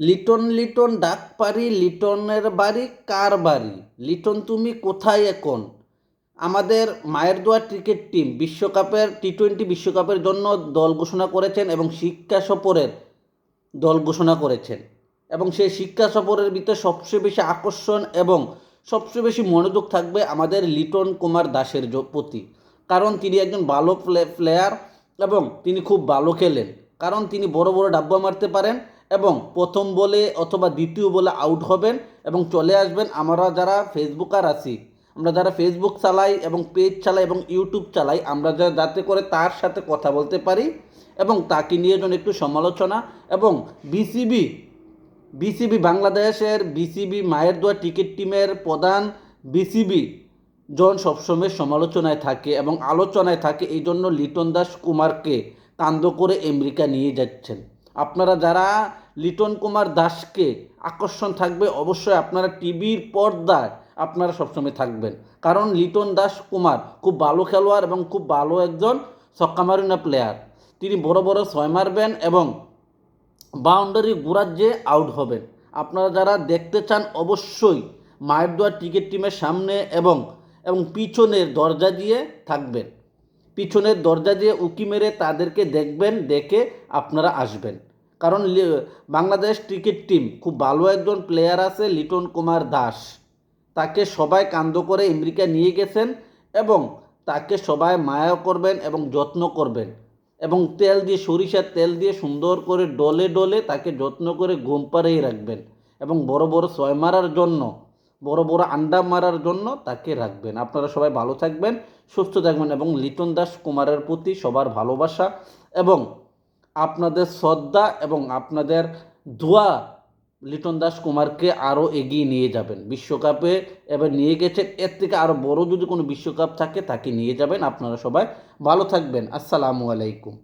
লিটন লিটন ডাক পারি, লিটনের বাড়ি, কার বাড়ি? লিটন, তুমি কোথায় এখন? আমাদের মায়ের দোয়া ক্রিকেট টিম বিশ্বকাপের টি টোয়েন্টি বিশ্বকাপের জন্য দল ঘোষণা করেছেন এবং শিক্ষা সফরের দল ঘোষণা করেছেন। এবং সেই শিক্ষা সফরের ভিতরে সবচেয়ে বেশি আকর্ষণ এবং সবচেয়ে বেশি মনোযোগ থাকবে আমাদের লিটন কুমার দাসের প্রতি। কারণ তিনি একজন ভালো প্লে প্লেয়ার এবং তিনি খুব ভালো খেলেন। কারণ তিনি বড় বড় ডাব্বা মারতে পারেন এবং প্রথম বলে অথবা দ্বিতীয় বলে আউট হবেন এবং চলে আসবেন আমরা যারা ফেসবুকার আছি, আমরা যারা ফেসবুক চালাই এবং পেজ চালাই এবং ইউটিউব চালাই, আমরা যা যাতে করে তার সাথে কথা বলতে পারি এবং তাকে নিয়ে যেন একটু সমালোচনা এবং বিসিবি বিসিবি বাংলাদেশের বিসিবি মায়ের দোয়া টিকিট টিমের প্রধান বিসিবি জন সবসময় সমালোচনায় থাকে এবং আলোচনায় থাকে, এই জন্য লিটন দাস কুমারকে কান্দ করে আমেরিকা নিয়ে যাচ্ছেন। আপনারা যারা লিটন কুমার দাসকে আকর্ষণ থাকবে, অবশ্যই আপনারা টিভির পর্দায় আপনারা সবসময় থাকবেন। কারণ লিটন দাস কুমার খুব ভালো খেলোয়াড় এবং খুব ভালো একজন ছক্কামারিনা প্লেয়ার তিনি বড় বড় ছয় মারবেন এবং বাউন্ডারি ঘুরার যে আউট হবেন। আপনারা যারা দেখতে চান, অবশ্যই মায়ের দোয়ার টিকিট টিমের সামনে এবং এবং পিছনের দরজা দিয়ে থাকবেন। পিছনের দরজা দিয়ে উকি মেরে তাদেরকে দেখবেন, দেখে আপনারা আসবেন। কারণ বাংলাদেশ ক্রিকেট টিম, খুব ভালো একজন প্লেয়ার আছে লিটন কুমার দাস। তাকে সবাই কান্দ করে আমেরিকা নিয়ে গেছেন এবং তাকে সবাই মায়া করবেন এবং যত্ন করবেন। এবং তেল দিয়ে, সরিষার তেল দিয়ে সুন্দর করে ডলে ডলে তাকে যত্ন করে ঘুম পাড়িয়ে রাখবেন এবং বড় বড় ছয় মারার জন্য, বড় বড় আন্ডা মারার জন্য তাকে রাখবেন। আপনারা সবাই ভালো থাকবেন, সুস্থ থাকবেন এবং লিটন দাস কুমারের প্রতি সবার ভালোবাসা এবং আপনাদের শ্রদ্ধা এবং আপনাদের দোয়া লিটন দাস কুমারকে আরও এগিয়ে নিয়ে যাবেন। বিশ্বকাপে এবার নিয়ে গেছে, এর থেকে আরও বড় যদি কোনো বিশ্বকাপ থাকে, তাকে নিয়ে যাবেন। আপনারা সবাই ভালো থাকবেন। আসসালামু আলাইকুম।